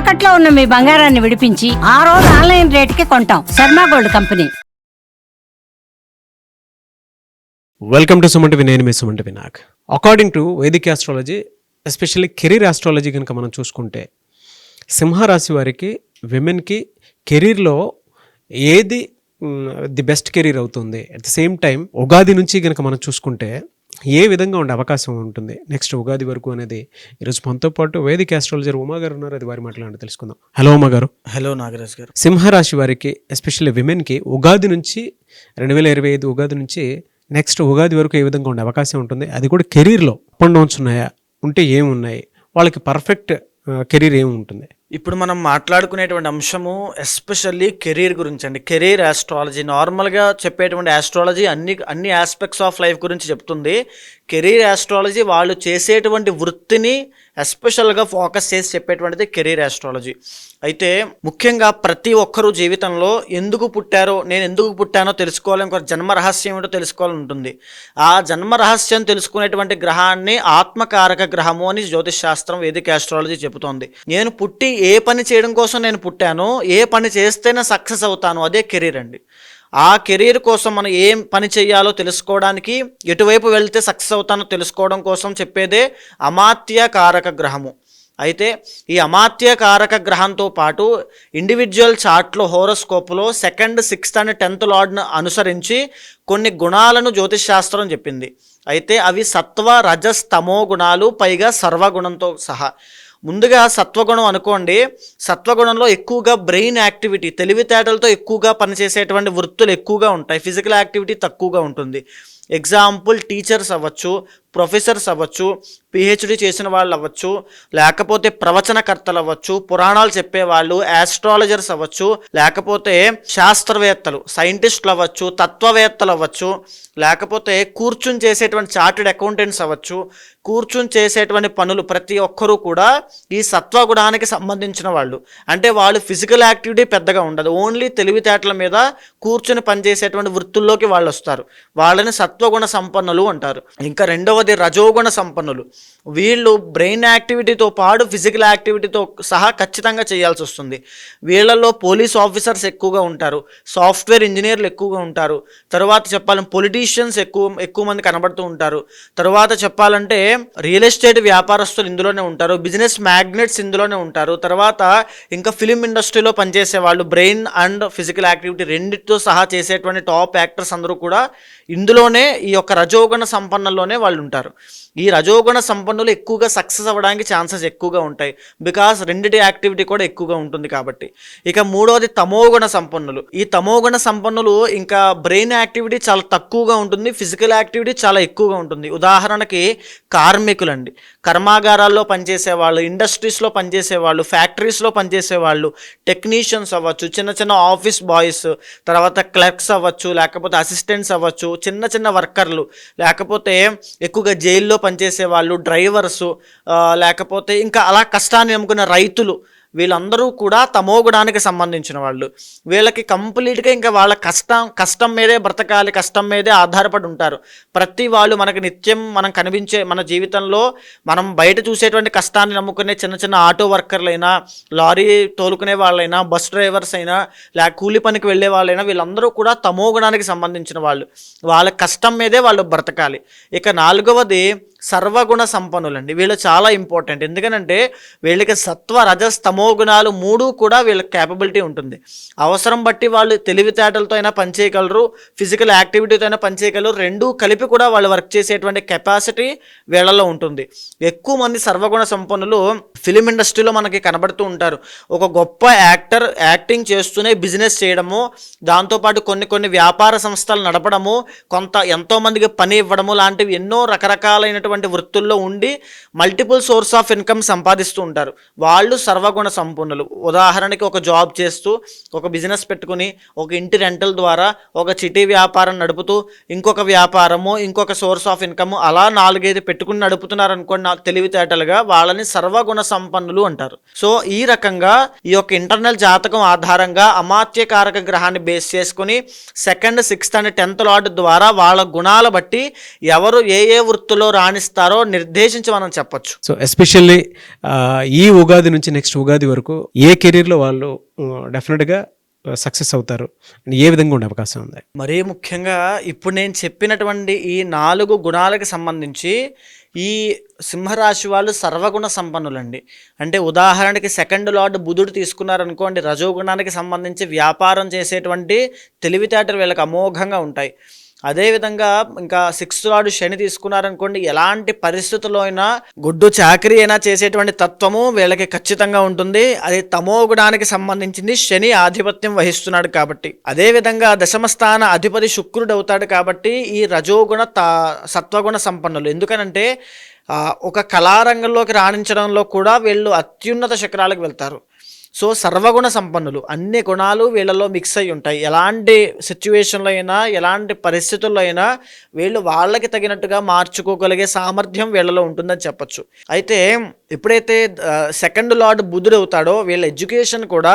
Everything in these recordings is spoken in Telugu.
తాకట్లో ఉన్న మీ బంగారాన్ని విడిపించి ఆ రోజు ఆన్లైన్ రేటుకి కొంటాం. Sharma gold company. Welcome to Suman TV నేను మీ Suman TV Vinayak. According to Vedic astrology especially career astrology కనుక మనం చూసుకుంటే సింహరాశి వారికి విమెన్కి కెరీర్లో ఏది ది బెస్ట్ కెరీర్ అవుతుంది. At the same time Ugadi నుంచి కనుక మనం చూసుకుంటే ఏ విధంగా ఉండే అవకాశం ఉంటుంది? నెక్స్ట్ ఉగాది వరకు అనేది ఈరోజు మనతో పాటు వేదిక ఆస్ట్రాలజర్ ఉమా గారు ఉన్నారు. అది వారి మాట్లాడి తెలుసుకుందాం. హలో ఉమా గారు. హలో నాగరాజ్ గారు. సింహరాశి వారికి ఎస్పెషల్లీ విమెన్కి ఉగాది నుంచి రెండు వేల ఇరవై ఐదు ఉగాది నుంచి నెక్స్ట్ ఉగాది వరకు ఏ విధంగా ఉండే అవకాశం ఉంటుంది? అది కూడా కెరీర్లో అప్ అండ్ డౌన్స్ ఉన్నాయా? ఉంటే ఏమున్నాయి? వాళ్ళకి పర్ఫెక్ట్ కెరీర్ ఏమి ఉంటుంది ఇప్పుడు మనం మాట్లాడుకునేటువంటి అంశము ఎస్పెషల్లీ కెరీర్ గురించి అండి కెరీర్ ఆస్ట్రాలజీ నార్మల్గా చెప్పేటువంటి ఆస్ట్రాలజీ అన్ని అన్ని ఆస్పెక్ట్స్ ఆఫ్ లైఫ్ గురించి చెప్తుంది. కెరీర్ ఆస్ట్రాలజీ వాళ్ళు చేసేటువంటి వృత్తిని ఎస్పెషల్గా ఫోకస్ చేసి చెప్పేటువంటిది కెరీర్ ఆస్ట్రాలజీ. అయితే ముఖ్యంగా ప్రతి ఒక్కరూ జీవితంలో ఎందుకు పుట్టారో నేను ఎందుకు పుట్టానో తెలుసుకోవాలి ఇంకొక జన్మ రహస్యం ఏంటో తెలుసుకోవాలని ఉంటుంది. ఆ జన్మ రహస్యం తెలుసుకునేటువంటి గ్రహాన్ని ఆత్మకారక గ్రహము అని జ్యోతిష్ శాస్త్రం వేదిక ఆస్ట్రాలజీ చెబుతోంది. నేను పుట్టి ఏ పని చేయడం కోసం నేను పుట్టానో ఏ పని చేస్తేనే సక్సెస్ అవుతాను అదే కెరీర్ అండి. ఆ కెరీర్ కోసం మనం ఏం పని చేయాలో తెలుసుకోవడానికి ఎటువైపు వెళ్తే సక్సెస్ అవుతానో తెలుసుకోవడం కోసం చెప్పేదే అమాత్య కారక గ్రహము. అయితే ఈ అమాత్య కారక గ్రహంతో పాటు ఇండివిజువల్ చార్ట్లో హోరోస్కోప్లో సెకండ్ సిక్స్త్ అండ్ టెన్త్ లార్డ్ను అనుసరించి కొన్ని గుణాలను జ్యోతిష్ శాస్త్రం చెప్పింది. అయితే అవి సత్వ రజస్తమో గుణాలు పైగా సర్వగుణంతో సహా. ముందుగా సత్వగుణం అనుకోండి సత్వగుణంలో ఎక్కువగా బ్రెయిన్ యాక్టివిటీ తెలివితేటలతో ఎక్కువగా పనిచేసేటువంటి వృత్తులు ఎక్కువగా ఉంటాయి. ఫిజికల్ యాక్టివిటీ తక్కువగా ఉంటుంది. ఎగ్జాంపుల్ టీచర్స్ అవ్వచ్చు ప్రొఫెసర్స్ అవ్వచ్చు పిహెచ్డి చేసిన వాళ్ళు అవ్వచ్చు లేకపోతే ప్రవచనకర్తలు అవ్వచ్చు పురాణాలు చెప్పేవాళ్ళు యాస్ట్రాలజర్స్ అవ్వచ్చు లేకపోతే శాస్త్రవేత్తలు సైంటిస్టులు అవ్వచ్చు తత్వవేత్తలు అవ్వచ్చు లేకపోతే కూర్చుని చేసేటువంటి చార్టెడ్ అకౌంటెంట్స్ అవ్వచ్చు కూర్చుని చేసేటువంటి పనులు ప్రతి ఒక్కరూ కూడా ఈ సత్వగుణానికి సంబంధించిన వాళ్ళు. అంటే వాళ్ళు ఫిజికల్ యాక్టివిటీ పెద్దగా ఉండదు. ఓన్లీ తెలివితేటల మీద కూర్చుని పనిచేసేటువంటి వృత్తుల్లోకి వాళ్ళు వస్తారు. వాళ్ళని సత్వగుణ సంపన్నులు అంటారు. ఇంకా రెండవ రెండవది రజోగుణ సంపన్నులు. వీళ్ళు బ్రెయిన్ యాక్టివిటీతో పాటు ఫిజికల్ యాక్టివిటీతో సహా ఖచ్చితంగా చేయాల్సి వస్తుంది. వీళ్ళల్లో పోలీస్ ఆఫీసర్స్ ఎక్కువగా ఉంటారు. సాఫ్ట్వేర్ ఇంజనీర్లు ఎక్కువగా ఉంటారు. తర్వాత చెప్పాలంటే పొలిటీషియన్స్ ఎక్కువ ఎక్కువ మంది కనబడుతూ ఉంటారు. తర్వాత చెప్పాలంటే రియల్ ఎస్టేట్ వ్యాపారస్తులు ఇందులోనే ఉంటారు. బిజినెస్ మ్యాగ్నెట్స్ ఇందులోనే ఉంటారు. తర్వాత ఇంకా ఫిలిం ఇండస్ట్రీలో పనిచేసే వాళ్ళు బ్రెయిన్ అండ్ ఫిజికల్ యాక్టివిటీ రెండింటితో సహా చేసేటువంటి టాప్ యాక్టర్స్ అందరూ కూడా ఇందులోనే ఈ యొక్క రజోగుణ సంపన్నంలోనే వాళ్ళు ఉంటారు ఈ రజోగుణ సంపన్నులు ఎక్కువగా సక్సెస్ అవ్వడానికి ఛాన్సెస్ ఎక్కువగా ఉంటాయి. బికాస్ రెండిటి యాక్టివిటీ కూడా ఎక్కువగా ఉంటుంది కాబట్టి. ఇక మూడవది తమోగుణ సంపన్నులు. ఈ తమోగుణ సంపన్నులు ఇంకా బ్రెయిన్ యాక్టివిటీ చాలా తక్కువగా ఉంటుంది. ఫిజికల్ యాక్టివిటీ చాలా ఎక్కువగా ఉంటుంది. ఉదాహరణకి కార్మికులండి. కర్మాగారాల్లో పనిచేసే వాళ్ళు ఇండస్ట్రీస్లో పనిచేసే వాళ్ళు ఫ్యాక్టరీస్లో పనిచేసే వాళ్ళు టెక్నీషియన్స్ అవ్వచ్చు చిన్న చిన్న ఆఫీస్ బాయ్స్ తర్వాత క్లర్క్స్ అవ్వచ్చు లేకపోతే అసిస్టెంట్స్ అవ్వచ్చు చిన్న చిన్న వర్కర్లు లేకపోతే ఎక్కువగా జైల్లో పనిచేసే వాళ్ళు డ్రైవర్సు లేకపోతే ఇంకా అలా కష్టాన్ని నమ్ముకున్న రైతులు వీళ్ళందరూ కూడా తమోగుణానికి సంబంధించిన వాళ్ళు. వీళ్ళకి కంప్లీట్గా ఇంకా వాళ్ళ కష్టం కష్టం మీదే బ్రతకాలి కష్టం మీదే ఆధారపడి ఉంటారు. ప్రతి వాళ్ళు మనకి నిత్యం మనం కనిపించే మన జీవితంలో మనం బయట చూసేటువంటి కష్టాన్ని నమ్ముకునే చిన్న చిన్న ఆటో వర్కర్లైనా లారీ తోలుకునే వాళ్ళైనా బస్ డ్రైవర్స్ అయినా లేక కూలి పనికి వెళ్ళే వాళ్ళైనా వీళ్ళందరూ కూడా తమోగుణానికి సంబంధించిన వాళ్ళు. వాళ్ళ కష్టం మీదే వాళ్ళు బ్రతకాలి. ఇక నాలుగవది సర్వగుణ సంపన్నులండి. వీళ్ళు చాలా ఇంపార్టెంట్. ఎందుకనంటే వీళ్ళకి సత్వ రజస్తమ తమో గుణాలు మూడు కూడా వీళ్ళకి క్యాపబిలిటీ ఉంటుంది. అవసరం బట్టి వాళ్ళు తెలివితేటలతో అయినా పనిచేయగలరు ఫిజికల్ యాక్టివిటీతో అయినా పనిచేయగలరు రెండూ కలిపి కూడా వాళ్ళు వర్క్ చేసేటువంటి కెపాసిటీ వీళ్ళలో ఉంటుంది. ఎక్కువ మంది సర్వగుణ సంపన్నులు ఫిలిం ఇండస్ట్రీలో మనకి కనబడుతూ ఉంటారు. ఒక గొప్ప యాక్టర్ యాక్టింగ్ చేస్తూనే బిజినెస్ చేయడము దాంతోపాటు కొన్ని కొన్ని వ్యాపార సంస్థలు నడపడము కొంత ఎంతోమందికి పని ఇవ్వడము లాంటివి ఎన్నో రకరకాలైనటువంటి వృత్తుల్లో ఉండి మల్టిపుల్ సోర్స్ ఆఫ్ ఇన్కమ్ సంపాదిస్తూ ఉంటారు. వాళ్ళు సర్వగుణ సంపన్నులు. ఉదాహరణకి ఒక జాబ్ చేస్తూ ఒక బిజినెస్ పెట్టుకుని ఒక ఇంటి రెంటల్ ద్వారా ఒక చిటీ వ్యాపారం నడుపుతూ ఇంకొక వ్యాపారము ఇంకొక సోర్స్ ఆఫ్ ఇన్కమ్ అలా నాలుగైదు పెట్టుకుని నడుపుతున్నారు అనుకోండి నాకు తెలివితేటలుగా వాళ్ళని సర్వగుణ సంపన్నులు అంటారు. సో ఈ రకంగా ఈ యొక్క ఇంటర్నల్ జాతకం ఆధారంగా అమాత్యకారక గ్రహాన్ని బేస్ చేసుకుని second sixth and tenth lord ద్వారా వాళ్ళ గుణాల బట్టి ఎవరు ఏ ఏ వృత్తిలో రాణిస్తారో నిర్దేశించి మనం చెప్పొచ్చు. సో ఎస్పెషల్లీ ఈ ఉగాది నుంచి నెక్స్ట్ ఉగాది ఏడాది వరకు ఏ కెరీర్లో వాళ్ళు డెఫినెట్గా సక్సెస్ అవుతారు ఏ విధంగా ఉండే అవకాశం ఉంది? మరీ ముఖ్యంగా ఇప్పుడు నేను చెప్పినటువంటి ఈ నాలుగు గుణాలకు సంబంధించి ఈ సింహరాశి వాళ్ళు సర్వగుణ సంపన్నులండి. అంటే ఉదాహరణకి సెకండ్ లార్డ్ బుధుడు తీసుకున్నారనుకోండి రజోగుణానికి సంబంధించి వ్యాపారం చేసేటువంటి తెలివితేటలు వీళ్ళకి అమోఘంగా ఉంటాయి. అదేవిధంగా ఇంకా సిక్స్త్ రాడు శని తీసుకున్నారనుకోండి ఎలాంటి పరిస్థితుల్లో అయినా గుడ్డు చాకరీ అయినా చేసేటువంటి తత్వము వీళ్ళకి ఖచ్చితంగా ఉంటుంది. అది తమో గుణానికి సంబంధించింది శని ఆధిపత్యం వహిస్తున్నాడు కాబట్టి. అదేవిధంగా దశమస్థాన అధిపతి శుక్రుడు అవుతాడు కాబట్టి ఈ రజోగుణ త సత్వగుణ సంపన్నులు. ఎందుకనంటే ఒక కళారంగంలోకి రాణించడంలో కూడా వీళ్ళు అత్యున్నత శిఖరాలకు వెళ్తారు. సో సర్వగుణ సంపన్నులు అన్ని గుణాలు వీళ్ళలో మిక్స్ అయి ఉంటాయి. ఎలాంటి సిచ్యువేషన్లో అయినా ఎలాంటి పరిస్థితుల్లో అయినా వీళ్ళు వాళ్ళకి తగినట్టుగా మార్చుకోగలిగే సామర్థ్యం వీళ్ళలో ఉంటుందని చెప్పొచ్చు. అయితే ఎప్పుడైతే సెకండ్ లార్డ్ బుధుడు అవుతాడో వీళ్ళ ఎడ్యుకేషన్ కూడా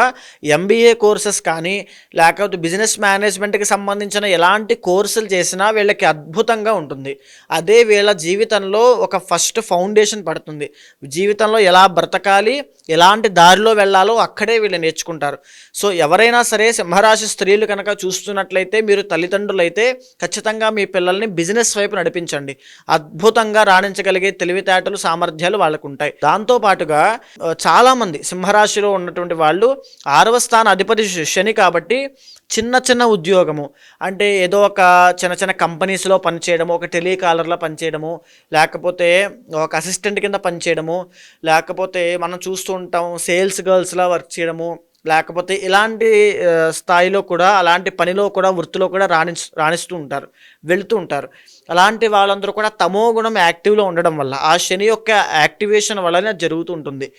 ఎంబీఏ కోర్సెస్ కానీ లేకపోతే బిజినెస్ మేనేజ్మెంట్కి సంబంధించిన ఎలాంటి కోర్సులు చేసినా వీళ్ళకి అద్భుతంగా ఉంటుంది. అదే వీళ్ళ జీవితంలో ఒక ఫస్ట్ ఫౌండేషన్ పడుతుంది. జీవితంలో ఎలా బ్రతకాలి ఎలాంటి దారిలో వెళ్ళాలో అక్కడే వీళ్ళు నేర్చుకుంటారు. సో ఎవరైనా సరే సింహరాశి స్త్రీలు కనుక చూస్తున్నట్లయితే మీరు తల్లిదండ్రులైతే ఖచ్చితంగా మీ పిల్లల్ని బిజినెస్ వైపు నడిపించండి. అద్భుతంగా రాణించగలిగే తెలివితేటలు సామర్థ్యాలు వాళ్ళకు ఉంటాయి దాంతో పాటుగా చాలామంది సింహరాశిలో ఉన్నటువంటి వాళ్ళు ఆరవ స్థాన అధిపతి శని కాబట్టి చిన్న చిన్న ఉద్యోగము. అంటే ఏదో ఒక చిన్న చిన్న కంపెనీస్లో పనిచేయడము ఒక టెలికాలర్లో పనిచేయడము లేకపోతే ఒక అసిస్టెంట్ కింద పనిచేయడము లేకపోతే మనం చూస్తూ ఉంటాం సేల్స్ గర్ల్స్లా వర్క్ చేయడము లేకపోతే ఇలాంటి స్థాయిలో కూడా అలాంటి పనిలో కూడా వృత్తిలో కూడా రాణి రాణిస్తూ ఉంటారు వెళుతూ ఉంటారు. అలాంటి వాళ్ళందరూ కూడా తమో గుణం యాక్టివ్లో ఉండడం వల్ల ఆ శని యొక్క యాక్టివేషన్ వల్లనే జరుగుతూ ఉంటుంది.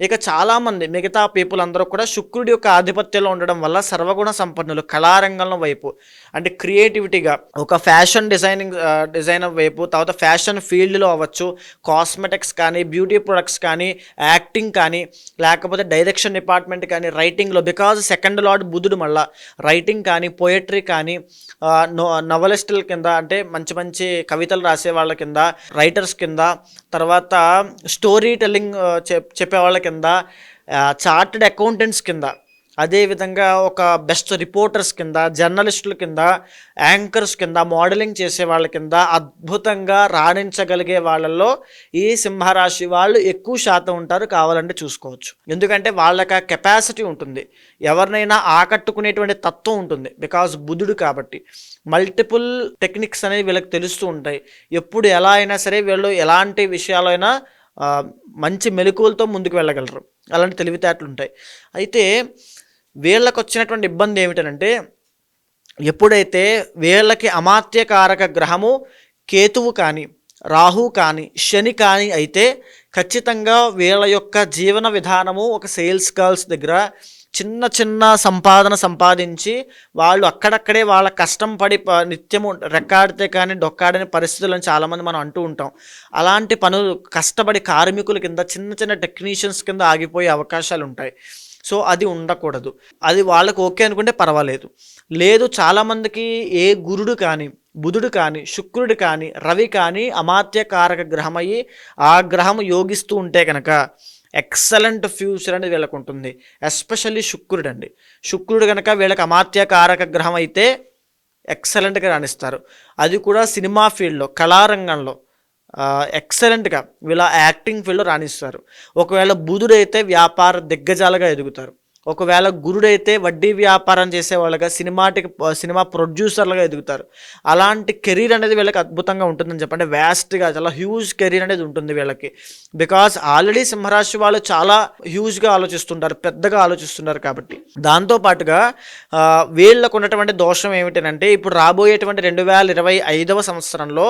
ఇక చాలామంది మిగతా పీపుల్ అందరూ కూడా శుక్రుడి యొక్క ఆధిపత్యంలో ఉండడం వల్ల సర్వగుణ సంపన్నులు కళారంగంలో వైపు అంటే క్రియేటివిటీగా ఒక ఫ్యాషన్ డిజైనింగ్ డిజైనర్ వైపు తర్వాత ఫ్యాషన్ ఫీల్డ్లో అవ్వచ్చు కాస్మెటిక్స్ కానీ బ్యూటీ ప్రొడక్ట్స్ కానీ యాక్టింగ్ కానీ లేకపోతే డైరెక్షన్ డిపార్ట్మెంట్ కానీ రైటింగ్లో బికాజ్ సెకండ్ లార్డ్ బుధుడు మళ్ళా రైటింగ్ కానీ పోయట్రీ కానీ నవలిస్టుల కింద అంటే మంచి మంచి కవితలు రాసే వాళ్ళ కింద రైటర్స్ కింద తర్వాత స్టోరీ టెల్లింగ్ చెప్పే వాళ్ళ కింద చార్టెడ్ అకౌంటెంట్స్ కింద. అదేవిధంగా ఒక బెస్ట్ రిపోర్టర్స్ కింద జర్నలిస్టుల కింద యాంకర్స్ కింద మోడలింగ్ చేసే వాళ్ళ కింద అద్భుతంగా రాణించగలిగే వాళ్ళల్లో ఈ సింహరాశి వాళ్ళు ఎక్కువ శాతం ఉంటారు కావాలంటే చూసుకోవచ్చు. ఎందుకంటే వాళ్ళకి ఆ కెపాసిటీ ఉంటుంది. ఎవరినైనా ఆకట్టుకునేటువంటి తత్వం ఉంటుంది. బికాజ్ బుధుడు కాబట్టి. మల్టిపుల్ టెక్నిక్స్ అనేవి వీళ్ళకి తెలుస్తూ ఉంటాయి. ఎప్పుడు ఎలా అయినా సరే వీళ్ళు ఎలాంటి విషయాలైనా మంచి మెలకువలతో ముందుకు వెళ్ళగలరు. అలాంటి తెలివితేటలు ఉంటాయి అయితే వీళ్ళకు వచ్చినటువంటి ఇబ్బంది ఏమిటనంటే ఎప్పుడైతే వీళ్ళకి అమాత్యకారక గ్రహము కేతువు కానీ రాహు కానీ శని కానీ అయితే ఖచ్చితంగా వీళ్ళ యొక్క జీవన విధానము ఒక సేల్స్ గర్ల్స్ దగ్గర చిన్న చిన్న సంపాదన సంపాదించి వాళ్ళు అక్కడక్కడే వాళ్ళ కష్టం పడి ప- నిత్యము రెక్కాడితే కానీ డొక్కాడని పరిస్థితులను చాలామంది మనం అంటూ ఉంటాం. అలాంటి పనులు కష్టపడి కార్మికుల కింద చిన్న చిన్న టెక్నీషియన్స్ కింద ఆగిపోయే అవకాశాలు ఉంటాయి సో అది ఉండకూడదు. అది వాళ్ళకు ఓకే అనుకుంటే పర్వాలేదు. లేదు చాలామందికి ఏ గురుడు కానీ బుధుడు కానీ శుక్రుడు కానీ రవి కానీ అమాత్యకారక గ్రహం అయ్యి ఆ గ్రహం యోగిస్తూ ఉంటే కనుక ఎక్సలెంట్ ఫ్యూచర్ అనేది వీళ్ళకు ఉంటుంది. ఎస్పెషల్లీ శుక్రుడు అండి. శుక్రుడు కనుక వీళ్ళకి అమాత్యకారక గ్రహం అయితే ఎక్సలెంట్గా రాణిస్తారు. అది కూడా సినిమా ఫీల్డ్లో కళారంగంలో ఎక్సలెంట్గా వీళ్ళ యాక్టింగ్ ఫీల్డ్లో రాణిస్తారు. ఒకవేళ బుధుడైతే వ్యాపార దిగ్గజాలుగా ఎదుగుతారు. ఒకవేళ గురుడైతే వడ్డీ వ్యాపారం చేసే వాళ్ళగా సినిమాటిక్ సినిమా ప్రొడ్యూసర్లుగా ఎదుగుతారు. అలాంటి కెరీర్ అనేది వీళ్ళకి అద్భుతంగా ఉంటుందని చెప్పండి. వ్యాస్ట్గా చాలా హ్యూజ్ కెరీర్ అనేది ఉంటుంది వీళ్ళకి. బికాస్ ఆల్రెడీ సింహరాశి వాళ్ళు చాలా హ్యూజ్గా ఆలోచిస్తుంటారు పెద్దగా ఆలోచిస్తున్నారు కాబట్టి. దాంతో పాటుగా వీళ్ళకు ఉన్నటువంటి దోషం ఏమిటంటే ఇప్పుడు రాబోయేటువంటి రెండు వేల ఇరవై ఐదవ సంవత్సరంలో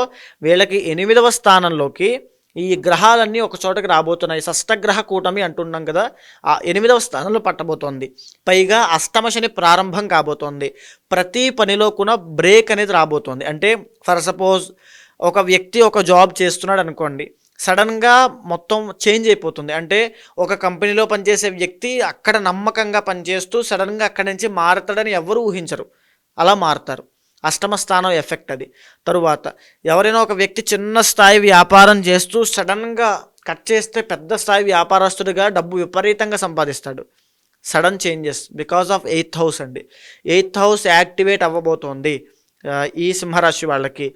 వీళ్ళకి ఎనిమిదవ స్థానంలోకి ఈ గ్రహాలన్నీ ఒక చోటకి రాబోతున్నాయి. షష్టగ్రహ కూటమి అంటున్నాం కదా ఆ ఎనిమిదవ స్థానంలో పట్టబోతోంది. పైగా అష్టమ శని ప్రారంభం కాబోతోంది. ప్రతి పనిలో కూడా బ్రేక్ అనేది రాబోతోంది. అంటే ఫర్ సపోజ్ ఒక వ్యక్తి ఒక జాబ్ చేస్తున్నాడు అనుకోండి సడన్గా మొత్తం చేంజ్ అయిపోతుంది. అంటే ఒక కంపెనీలో పనిచేసే వ్యక్తి అక్కడ నమ్మకంగా పనిచేస్తూ సడన్గా అక్కడి నుంచి మారతాడని ఎవరు ఊహించరు. అలా మారుతారు. అష్టమ స్థానం ఎఫెక్ట్ అది. తరువాత ఎవరైనా ఒక వ్యక్తి చిన్న స్థాయి వ్యాపారం చేస్తూ సడన్గా కట్ చేస్తే పెద్ద స్థాయి వ్యాపారస్తుడిగా డబ్బు విపరీతంగా సంపాదిస్తాడు. Sudden changes because of eighth house అండి. ఎయిత్ హౌస్ యాక్టివేట్ అవ్వబోతోంది ఈ సింహరాశి వాళ్ళకి.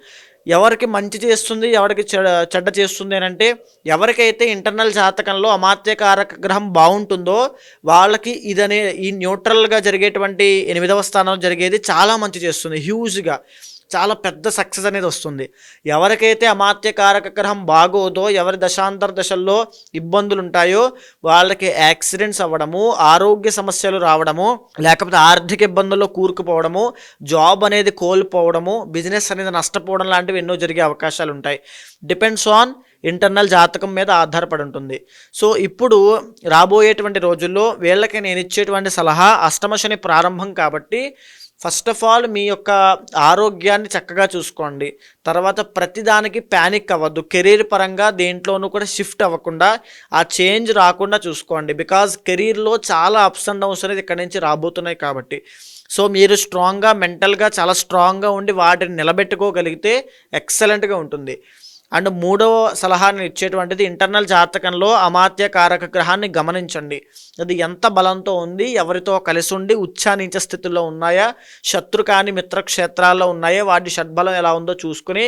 ఎవరికి మంచి చేస్తుంది ఎవరికి చెడ్డ చేస్తుంది అని అంటే ఎవరికైతే ఇంటర్నల్ జాతకంలో అమాత్యకారక గ్రహం బాగుంటుందో వాళ్ళకి ఇదనే ఈ న్యూట్రల్గా జరిగేటువంటి ఎనిమిదవ స్థానంలో జరిగేది చాలా మంచి చేస్తుంది హ్యూజ్గా చాలా పెద్ద సక్సెస్ అనేది వస్తుంది. ఎవరికైతే అమాత్యకారక గ్రహం బాగోదో ఎవరి దశాంతర దశల్లో ఇబ్బందులు ఉంటాయో వాళ్ళకి యాక్సిడెంట్స్ అవ్వడము ఆరోగ్య సమస్యలు రావడము లేకపోతే ఆర్థిక ఇబ్బందుల్లో కూరుకుపోవడము జాబ్ అనేది కోల్పోవడము బిజినెస్ అనేది నష్టపోవడం లాంటివి ఎన్నో జరిగే అవకాశాలు ఉంటాయి డిపెండ్స్ ఆన్ ఇంటర్నల్ జాతకం మీద ఆధారపడి ఉంటుంది. సో ఇప్పుడు రాబోయేటువంటి రోజుల్లో వీళ్ళకి నేను ఇచ్చేటువంటి సలహా అష్టమ శని ప్రారంభం కాబట్టి ఫస్ట్ ఆఫ్ ఆల్ మీ యొక్క ఆరోగ్యాన్ని చక్కగా చూసుకోండి. తర్వాత ప్రతిదానికి ప్యానిక్ అవ్వద్దు. కెరీర్ పరంగా దేంట్లోనూ కూడా షిఫ్ట్ అవ్వకుండా ఆ చేంజ్ రాకుండా చూసుకోండి. బికాజ్ కెరీర్లో చాలా అప్స్ అండ్ డౌన్స్ అనేది ఇక్కడ నుంచి రాబోతున్నాయి కాబట్టి. సో మీరు స్ట్రాంగ్గా మెంటల్గా చాలా స్ట్రాంగ్గా ఉండి వాటిని నిలబెట్టుకోగలిగితే ఎక్సలెంట్గా ఉంటుంది. అండ్ మూడవ సలహాను ఇచ్చేటువంటిది ఇంటర్నల్ జాతకంలో అమాత్య కారక గ్రహాన్ని గమనించండి. అది ఎంత బలంతో ఉంది ఎవరితో కలిసి ఉండి ఉచ్చానించ స్థితిలో ఉన్నాయా శత్రు కాని మిత్రక్షేత్రాల్లో ఉన్నాయా వాటి షడ్బలం ఎలా ఉందో చూసుకుని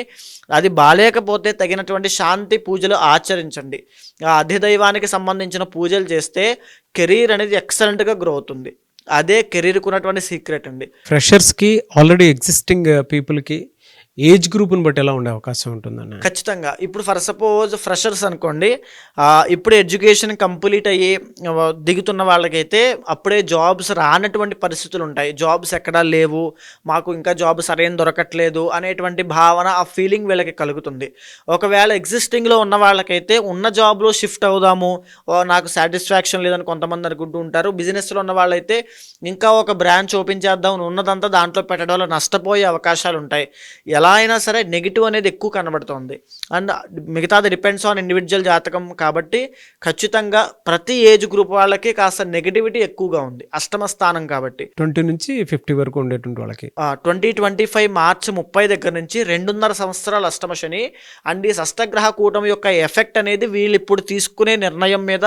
అది బాలేకపోతే తగినటువంటి శాంతి పూజలు ఆచరించండి. ఆ అధిదైవానికి సంబంధించిన పూజలు చేస్తే కెరీర్ అనేది ఎక్సలెంట్గా గ్రో అవుతుంది అదే కెరీర్కి ఉన్నటువంటి సీక్రెట్ అండి. ఫ్రెషర్స్కి ఆల్రెడీ ఎగ్జిస్టింగ్ పీపుల్కి ఏజ్ గ్రూప్ని బట్టి ఎలా ఉండే అవకాశం ఉంటుందన్న? ఖచ్చితంగా. ఇప్పుడు ఫర్ సపోజ్ ఫ్రెషర్స్ అనుకోండి ఇప్పుడు ఎడ్యుకేషన్ కంప్లీట్ అయ్యి దిగుతున్న వాళ్ళకైతే అప్పుడే జాబ్స్ రానటువంటి పరిస్థితులు ఉంటాయి. జాబ్స్ ఎక్కడా లేవు మాకు ఇంకా జాబ్ సరైన దొరకట్లేదు అనేటువంటి భావన ఆ ఫీలింగ్ వీళ్ళకి కలుగుతుంది. ఒకవేళ ఎగ్జిస్టింగ్లో ఉన్న వాళ్ళకైతే ఉన్న జాబ్లో షిఫ్ట్ అవుదాము నాకు సాటిస్ఫాక్షన్ లేదని కొంతమంది అనుకుంటూ ఉంటారు. బిజినెస్లో ఉన్న వాళ్ళైతే ఇంకా ఒక బ్రాంచ్ ఓపెన్ చేద్దాం అని ఉన్నదంతా దాంట్లో పెట్టడం వల్ల నష్టపోయే అవకాశాలు ఉంటాయి. ఎలా అయినా సరే నెగిటివ్ అనేది ఎక్కువ కనబడుతుంది. అండ్ మిగతాది డిపెండ్స్ ఆన్ ఇండివిజువల్ జాతకం కాబట్టి ఖచ్చితంగా ప్రతి ఏజ్ గ్రూప్ వాళ్ళకి కాస్త నెగిటివిటీ ఎక్కువగా ఉంది. అష్టమ స్థానం కాబట్టి. ట్వంటీ నుంచి ఫిఫ్టీ వరకు ఉండేటువంటి వాళ్ళకి. ట్వంటీ ట్వంటీ ఫైవ్ మార్చి ముప్పై దగ్గర నుంచి రెండున్నర సంవత్సరాల అష్టమ శని అండ్ ఈ షష్టగ్రహ కూటమి యొక్క ఎఫెక్ట్ అనేది వీళ్ళు ఇప్పుడు తీసుకునే నిర్ణయం మీద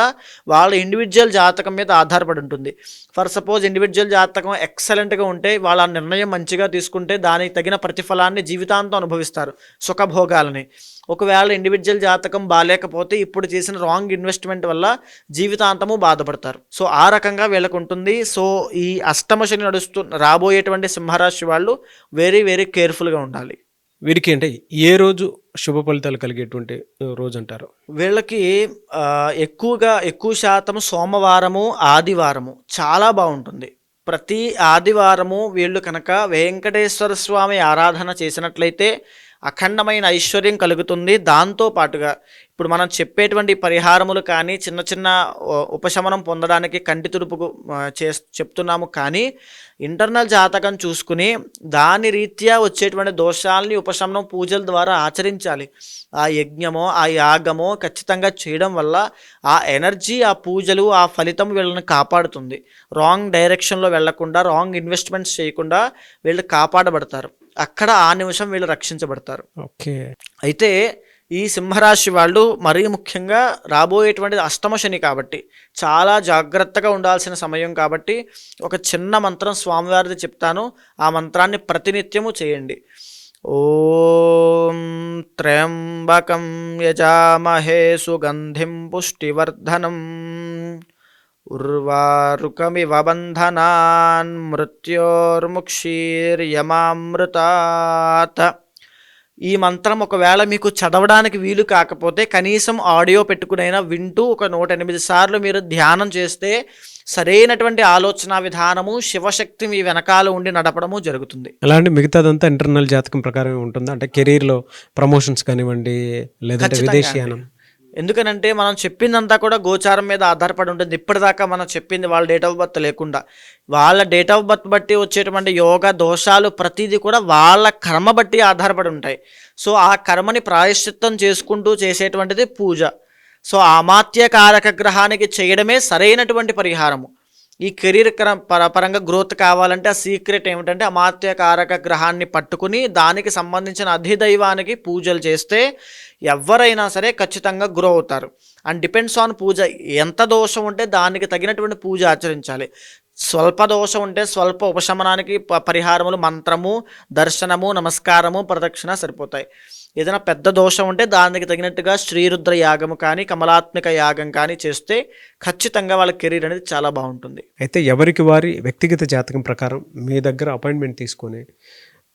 వాళ్ళ ఇండివిజువల్ జాతకం మీద ఆధారపడి ఉంటుంది. ఫర్ సపోజ్ ఇండివిజువల్ జాతకం ఎక్సలెంట్గా ఉంటే వాళ్ళ ఆ నిర్ణయం మంచిగా తీసుకుంటే దానికి తగిన ప్రతిఫలాన్ని జీవితాంతం అనుభవిస్తారు సుఖభోగాలని. ఒకవేళ ఇండివిజువల్ జాతకం బాగాలేకపోతే ఇప్పుడు చేసిన రాంగ్ ఇన్వెస్ట్మెంట్ వల్ల జీవితాంతము బాధపడతారు. సో ఆ రకంగా వీళ్ళకు ఉంటుంది. సో ఈ అష్టమ శని నడుస్తూ రాబోయేటువంటి సింహరాశి వాళ్ళు వెరీ వెరీ కేర్ఫుల్గా ఉండాలి. వీరికి అంటే ఏ రోజు శుభ ఫలితాలు కలిగేటువంటి రోజు అంటారు? వీళ్ళకి ఎక్కువగా ఎక్కువ శాతం సోమవారము ఆదివారము చాలా బాగుంటుంది. ప్రతి ఆదివారము వీళ్ళు కనుక వెంకటేశ్వర స్వామి ఆరాధన చేసినట్లయితే అఖండమైన ఐశ్వర్యం కలుగుతుంది. దాంతో పాటుగా ఇప్పుడు మనం చెప్పేటువంటి పరిహారములు కానీ చిన్న చిన్న ఉపశమనం పొందడానికి కంటి తుడుపుకు ఆ, చే చెప్తున్నాము. కానీ ఇంటర్నల్ జాతకం చూసుకుని దాని రీత్యా వచ్చేటువంటి దోషాలని ఉపశమనం పూజల ద్వారా ఆచరించాలి. ఆ యజ్ఞమో ఆ యాగమో ఖచ్చితంగా చేయడం వల్ల ఆ ఎనర్జీ ఆ పూజలు ఆ ఫలితం వీళ్ళని కాపాడుతుంది. రాంగ్ డైరెక్షన్లో వెళ్ళకుండా రాంగ్ ఇన్వెస్ట్మెంట్స్ చేయకుండా వీళ్ళు కాపాడబడతారు. అక్కడ ఆ నిమిషం వీళ్ళు రక్షించబడతారు. ఓకే. అయితే ఈ సింహరాశి వాళ్ళు మరీ ముఖ్యంగా రాబోయేటువంటి అష్టమ శని కాబట్టి చాలా జాగ్రత్తగా ఉండాల్సిన సమయం కాబట్టి ఒక చిన్న మంత్రం స్వామివారిది చెప్తాను. ఆ మంత్రాన్ని ప్రతినిత్యము చేయండి. ఓం త్ర్యంబకం యజామహే సుగంధిం పుష్టివర్ధనం. ఉర్వారుకమివ బంధనాన్ మృత్యోర్ముక్షీర్యమామృతాత్. ఈ మంత్రం ఒకవేళ మీకు చదవడానికి వీలు కాకపోతే కనీసం ఆడియో పెట్టుకునైనా వింటూ ఒక నూట ఎనిమిది సార్లు మీరు ధ్యానం చేస్తే సరైనటువంటి ఆలోచన విధానము శివశక్తి మీ వెనకాల ఉండి నడపడము జరుగుతుంది. అలాంటి మిగతాదంతా ఇంటర్నల్ జాతకం ప్రకారం ఉంటుందా? అంటే కెరీర్లో ప్రమోషన్స్ కానివ్వండి లేదంటే విదేశీయానం ఎందుకనంటే మనం చెప్పిందంతా కూడా గోచారం మీద ఆధారపడి ఉంటుంది. ఇప్పటిదాకా మనం చెప్పింది వాళ్ళ డేట్ ఆఫ్ బర్త్ లేకుండా. వాళ్ళ డేట్ ఆఫ్ బర్త్ బట్టి వచ్చేటువంటి యోగ దోషాలు ప్రతిదీ కూడా వాళ్ళ కర్మ బట్టి ఆధారపడి ఉంటాయి. సో ఆ కర్మని ప్రాయశ్చిత్తం చేసుకుంటూ చేసేటువంటిది పూజ. సో అమాత్య కారక గ్రహానికి చేయడమే సరైనటువంటి పరిహారము. ఈ కెరీర్ పరంగా గ్రోత్ కావాలంటే ఆ సీక్రెట్ ఏమిటంటే అమాత్య కారక గ్రహాన్ని పట్టుకుని దానికి సంబంధించిన అధిదైవానికి పూజలు చేస్తే ఎవరైనా సరే ఖచ్చితంగా గ్రో అవుతారు అండ్ డిపెండ్స్ ఆన్ పూజ. ఎంత దోషం ఉంటే దానికి తగినటువంటి పూజ ఆచరించాలి. స్వల్ప దోషం ఉంటే స్వల్ప ఉపశమనానికి ప- పరిహారములు మంత్రము దర్శనము నమస్కారము ప్రదక్షిణ సరిపోతాయి. ఏదైనా పెద్ద దోషం ఉంటే దానికి తగినట్టుగా శ్రీరుద్ర యాగము కానీ కమలాత్మిక యాగం కానీ చేస్తే ఖచ్చితంగా వాళ్ళ కెరీర్ అనేది చాలా బాగుంటుంది. అయితే ఎవరికి వారి వ్యక్తిగత జాతకం ప్రకారం మీ దగ్గర అపాయింట్మెంట్ తీసుకొని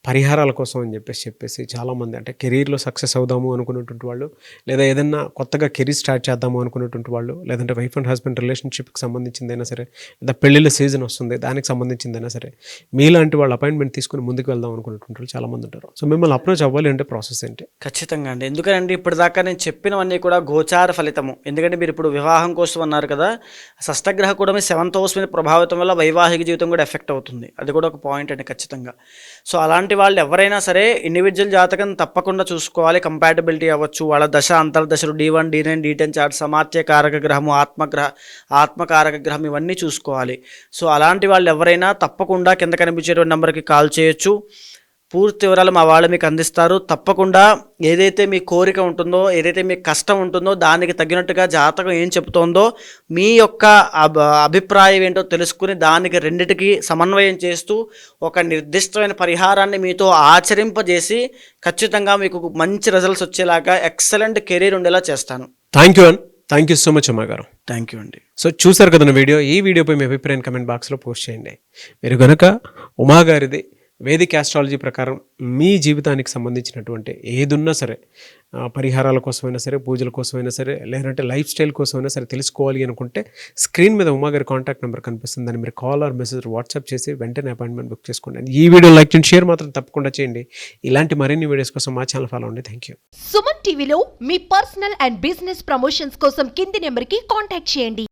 పరిహారాల కోసం అని చెప్పేసి చెప్పేసి చాలామంది అంటే కెరీర్లో సక్సెస్ అవుదాము అనుకున్నటువంటి వాళ్ళు లేదా ఏదన్నా కొత్తగా కెరీర్ స్టార్ట్ చేద్దాము అనుకున్నటువంటి వాళ్ళు లేదంటే వైఫ్ అండ్ హస్బెండ్ రిలేషన్షిప్కి సంబంధించిందైనా సరే లేదా పెళ్ళిళ్ళ సీజన్ వస్తుంది దానికి సంబంధించిందైనా సరే మీలాంటి వాళ్ళు అపాయింట్మెంట్ తీసుకుని ముందుకు వెళ్దాం అనుకున్నటువంటి వాళ్ళు చాలామంది ఉంటారు. సో మిమ్మల్ని అప్రోచ్ అవ్వాలి అంటే ప్రాసెస్ ఏంటి? ఖచ్చితంగా అండి. ఎందుకంటే ఇప్పటిదాకా నేను చెప్పినవన్నీ కూడా గోచార ఫలితము. ఎందుకంటే మీరు ఇప్పుడు వివాహం కోసం అన్నారు కదా షష్టగ్రహ కూడా మీ సెవెంత్ హౌస్ మీద ప్రభావితం వల్ల వైవాహిక జీవితం కూడా ఎఫెక్ట్ అవుతుంది. అది కూడా ఒక పాయింట్ అండి ఖచ్చితంగా. సో అలాంటి వాళ్ళు ఎవరైనా సరే ఇండివిజువల్ జాతకం తప్పకుండా చూసుకోవాలి. కంపాటబిలిటీ అవ్వచ్చు. వాళ్ళ దశ అంతర్దశలు D one D nine D ten chart సమాత్య కారక గ్రహము ఆత్మగ్రహ ఆత్మకారక గ్రహం ఇవన్నీ చూసుకోవాలి. సో అలాంటి వాళ్ళు ఎవరైనా తప్పకుండా కింద కనిపించేటువంటి నెంబర్కి కాల్ చేయొచ్చు. పూర్తి వివరాలు మా వాళ్ళు మీకు అందిస్తారు. తప్పకుండా ఏదైతే మీ కోరిక ఉంటుందో ఏదైతే మీ కష్టం ఉంటుందో దానికి తగినట్టుగా జాతకం ఏం చెబుతోందో మీ యొక్క అభ అభిప్రాయం ఏంటో తెలుసుకుని దానికి రెండిటికి సమన్వయం చేస్తూ ఒక నిర్దిష్టమైన పరిహారాన్ని మీతో ఆచరింపజేసి ఖచ్చితంగా మీకు మంచి రిజల్ట్స్ వచ్చేలాగా ఎక్సలెంట్ కెరీర్ ఉండేలా చేస్తాను. Thank you and thank you so much అమ్మా గారు. థ్యాంక్ యూ అండి సో చూసారు కదా నా వీడియో? ఈ వీడియోపై మీ అభిప్రాయం కమెంట్ బాక్స్లో పోస్ట్ చేయండి. మీరు గనుక ఉమా గారిది వేదిక ఆస్ట్రాలజీ ప్రకారం మీ జీవితానికి సంబంధించినటువంటి ఏదున్నా సరే పరిహారాల కోసమైనా సరే పూజల కోసమైనా సరే లేదంటే లైఫ్ స్టైల్ కోసమైనా సరే తెలుసుకోవాలి అనుకుంటే స్క్రీన్ మీద ఉమా గారి కాంటాక్ట్ నెంబర్ కనిపిస్తుంది. దాన్ని మీరు కాల్ ఆర్ మెసేజ్ వాట్సాప్ చేసి వెంటనే అపాయింట్మెంట్ బుక్ చేసుకోండి. ఈ వీడియో లైక్ చేయండి షేర్ మాత్రం తప్పకుండా చేయండి. ఇలాంటి మరిన్ని వీడియోస్ కోసం మా ఛానల్ ఫాలో అండి థ్యాంక్ యూ సుమన్ టీవీలో మీ పర్సనల్ అండ్ బిజినెస్ ప్రమోషన్స్ కోసం కింది నెంబర్కి కాంటాక్ట్ చేయండి.